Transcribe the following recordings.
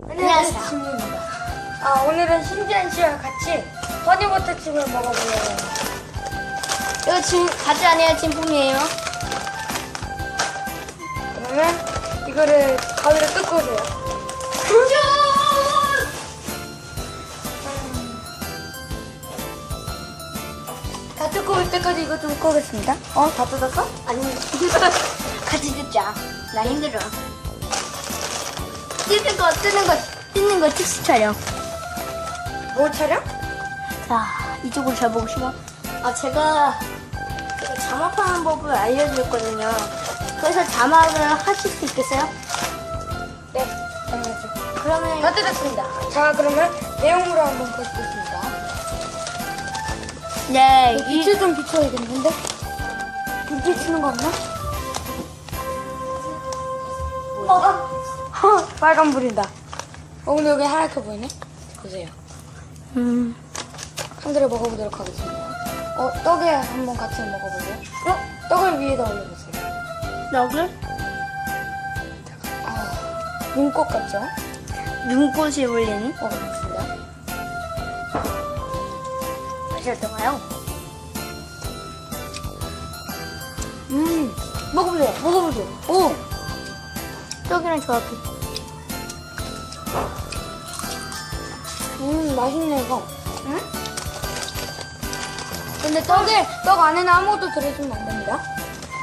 안녕하세요. 신입니다. 아, 오늘은 신지한 씨와 같이 허니버터 칩을 먹어보려고 합니다. 이거 진, 가짜 아니에요? 진품이에요? 그러면 이거를 가위로 뜯고 오세요. 다 뜯고 올 때까지 이거 좀 끄겠습니다. 어? 다 뜯었어? 아니, 같이 듣자. 나 힘들어. 뜯는 거, 뜯는 거, 뜯는 거 특수 촬영. 뭐 촬영? 자, 이쪽으로 잘 보시면. 아, 제가 그 자막하는 법을 알려드렸거든요. 그래서 자막을 하실 수 있겠어요? 네, 당연하죠. 그러면 다 뜯었습니다. 자, 그러면 내용으로 한번 보시겠습니다. 네, 이 빛을 좀 비춰야겠는데? 불 비추는 거 없나? 어, 어, 빨간 불이다. 어, 근데 여기 하얗게 보이네? 보세요. 음, 한 그릇 먹어보도록 하겠습니다. 어, 떡에 한번 같이 먹어볼래요? 어? 떡을 위에다 올려보세요. 여기 아, 눈꽃 같죠? 눈꽃이 올리는 먹어보겠습니다. 맛이 어떤가요? 음, 먹어보세요. 먹어보세요. 오! 떡이랑 조합이. 음, 맛있네, 이거. 응? 근데 떡에, 떡 안에는 아무것도 들어있으면 안 됩니다.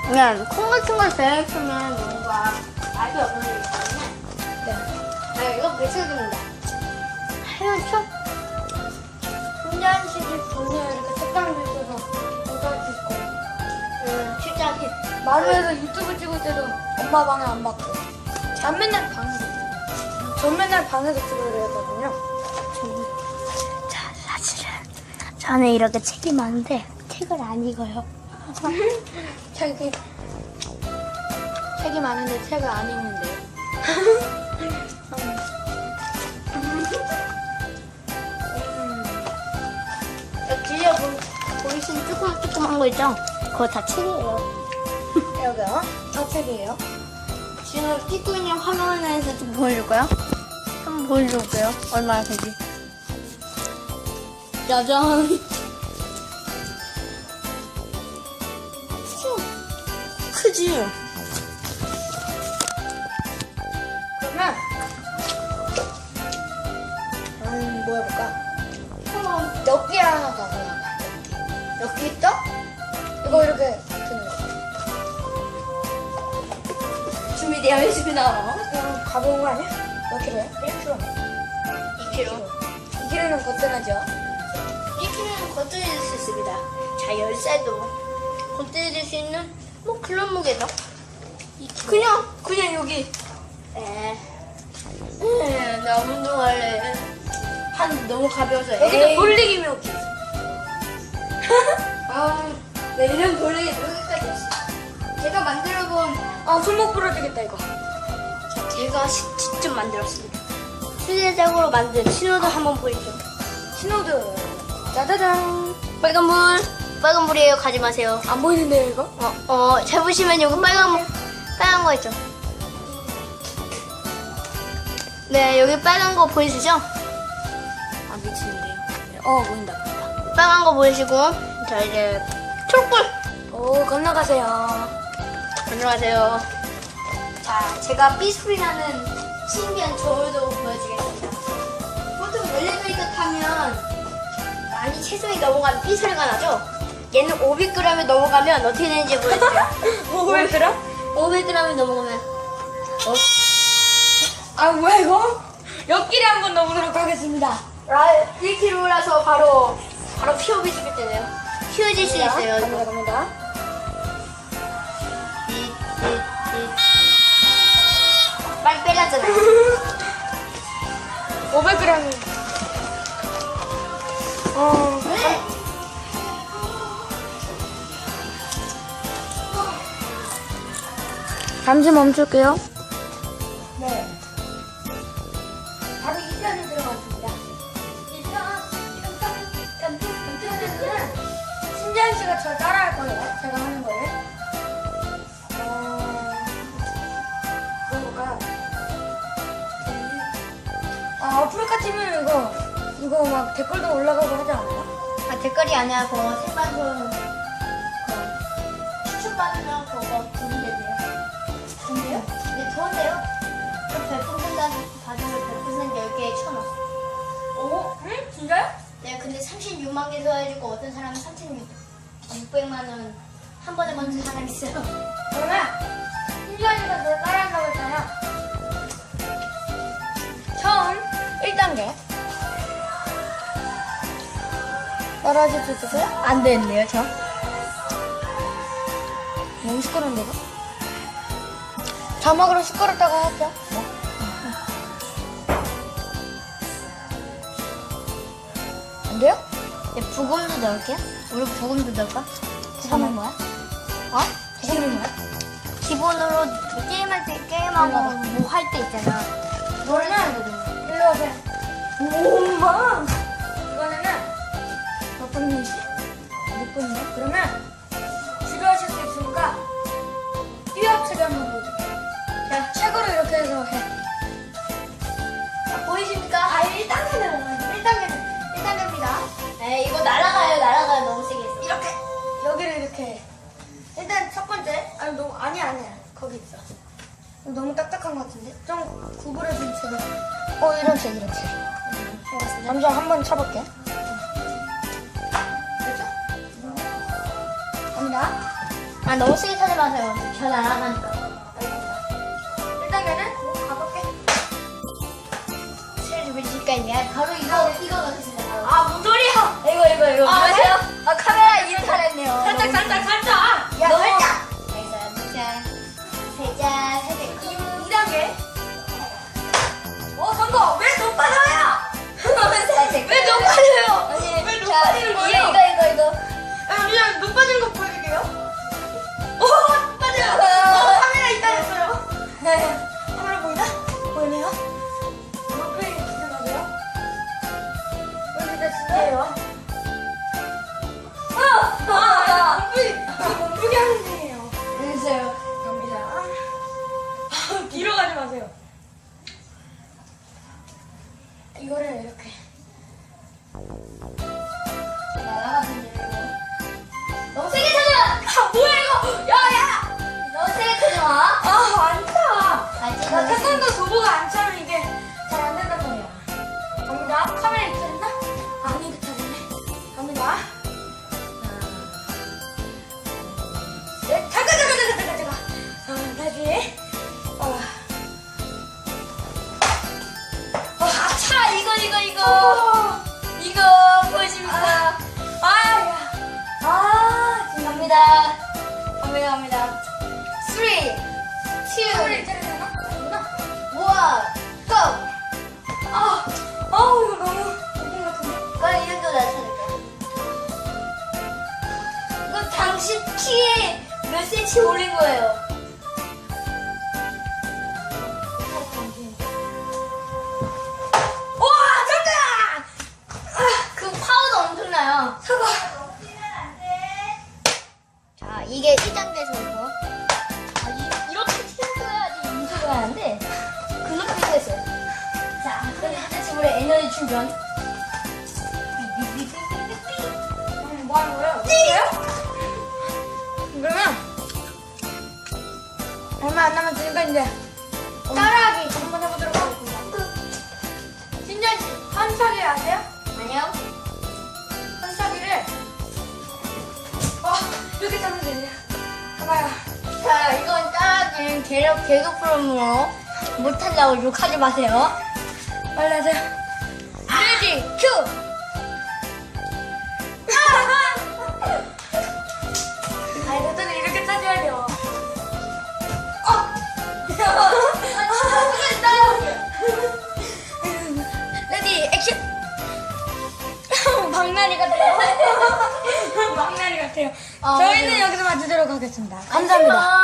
그냥 콩 같은 걸 배웠으면 뭔가 맛이 없는 게 있거든요. 네. 아, 이거 배쳐줍니다. 하얀 혼자 시기 좋네요. 이렇게 책상도 있어서 공부할 수 있고. 음, 실장이 마루에서 유튜브 찍을 때도 엄마 방에 안 받고. 전 맨날 방에서. 전 맨날 방에서 찍어야 되거든요. 자, 사실은 저는 이렇게 책이 많은데 책을 안 읽어요. 책이, 책이 많은데 책을 안 읽는데요. 여기 뒤에 보, 보이시는 조그맣조그만 거 있죠? 그거 다 책이에요. 여기요? 저 책이에요. 지금 찍고 있는 화면에서 좀 보여줄까요? 한번 보여줄게요. 얼마나 되지? 짜잔. 크지? 그러면, 음, 뭐 해볼까? 한번 몇개 하나 가져와봐. 몇개 있죠? 이거 이렇게 드는 거. 준비되어 있습니다. 그냥 가벼운 거 아니야? 몇 킬로야? 1킬로. 2kg. 2킬로는 거뜬하죠? 1kg는 건드릴 수 있습니다. 자, 열쇠도 건드릴 수 있는 뭐 그런 무게죠. 그냥 그냥 여기. 에. 에, 나 운동할래. 한 너무 가벼워서. 여기도 에이. 돌리기 묘기. 아, 내 이름 돌리기 여기까지 했어. 제가 만들어본 아, 손목 부러지겠다, 이거. 자, 제가 시- 직접 만들었습니다. 수제작으로 만든 신호도 한번 보이죠. 신호등. 짜자잔. 빨간 불, 빨간 불이에요. 가지 마세요. 안 보이는데요, 이거? 어, 어, 잘 보시면 여기 빨간, 빨간 거 있죠? 네, 여기 빨간 거 보이시죠? 아, 미치는데요. 어, 보인다, 보인다. 빨간 거 보이시고, 자, 이제, 초록불! 오, 건너가세요. 안녕하세요. 자, 제가 삐소리 나는 신기한 저울도 보여주겠습니다. 보통 엘리베이터 타면 많이 체중이 넘어가면 삐소리가 나죠? 얘는 500g이 넘어가면 어떻게 되는지. 뭐 보여드려? 500g이 넘어가면 어? 아, 뭐야, 이거? 옆길에 한번 넣어보도록 하겠습니다. 라 1kg라서 바로 바로 피어비 죽을 때네요. 휘어질 수 있어요. 갑니다. 갑니다. 빼놨잖아요. 500g. 어, 잠시 멈출게요. 네. 바로 이 편이 들어갔습니다. 이 편, 편, 편, 편, 편은 신지한 씨가 저 따라할 거예요. 제가 하는 거를. 치면 이거 이거 막 댓글도 올라가고 하지 않아요? 아, 댓글이 아니라 그거 생방송 그 추천받으면 그거 돈이 되세요. 근데요? 네, 좋은데요? 그 별풍선 받으면 별풍선 10개에 천 원. 오? 응? 진짜요? 네, 근데 36만 개 써가지고 어떤 사람은 3,600만 원한 번에 받는 사람 있어요. 그러면 신기하니까 내가 따라한 떨어질 수 있으세요? 안 되는데요, 저? 너무 시끄러운데 이거? 자막으로 시끄럽다고 하죠. 안 돼요? 네, 부금도 넣을게요. 우리 부금도 넣을까? 부금은 뭐야? 어? 부금은 뭐야? 기본으로 게임할 때 게임하고 뭐 할 때 있잖아. 그러면 일로 오세요. 오마! 딱딱한 것 같은데 좀 구부려 준 채로. 어 이런 책. 잠시만 한번 쳐볼게. 갑니다. 아, 너무 세게 타지 마세요. 저 날아가니까. 알겠습니다. 1단계는 가볼게. 실 주실까요? 바로 이거, 이거 넣겠습니다. 바로. 아, 뭔 소리야? 이거, 이거, 이거. 아, 보세요? 아, 카메라 이름 잘했네요. 살짝, 살짝, 살짝. 야, 너무- 살짝. 왜 자, 높아지는 이거, 거예요? 이거, 이거, 이거. 아, 그냥 높아진 거 보여줄게요. 오, 높아져요. 어, 카메라 있다 했어요. 네. 카메라 보이나? 보이네요? 높이 진짜 맞아요? 여기 진짜 진짜예요. 이 에너지 충전. 음, 뭐 하는 거예요? 이거요? 그러면 얼마 안 남았으니까 이제 따라하기 한번 해보도록 하겠습니다. 신전 씨, 한차기 아세요? 아니요? 한차기를 어 이렇게 타면 되네. 봐봐요. 자, 이건 따라하기는 계속 계속 프로그램으로 못한다고 욕하지 마세요. 빨리 하세요. 아니 대표는 이렇게 타줘야 돼요. 레디, 액션! 박나니 같아요. 박나니 같아요. 아, 저희는 맞아요. 여기서 마치도록 하겠습니다. 감사합니다.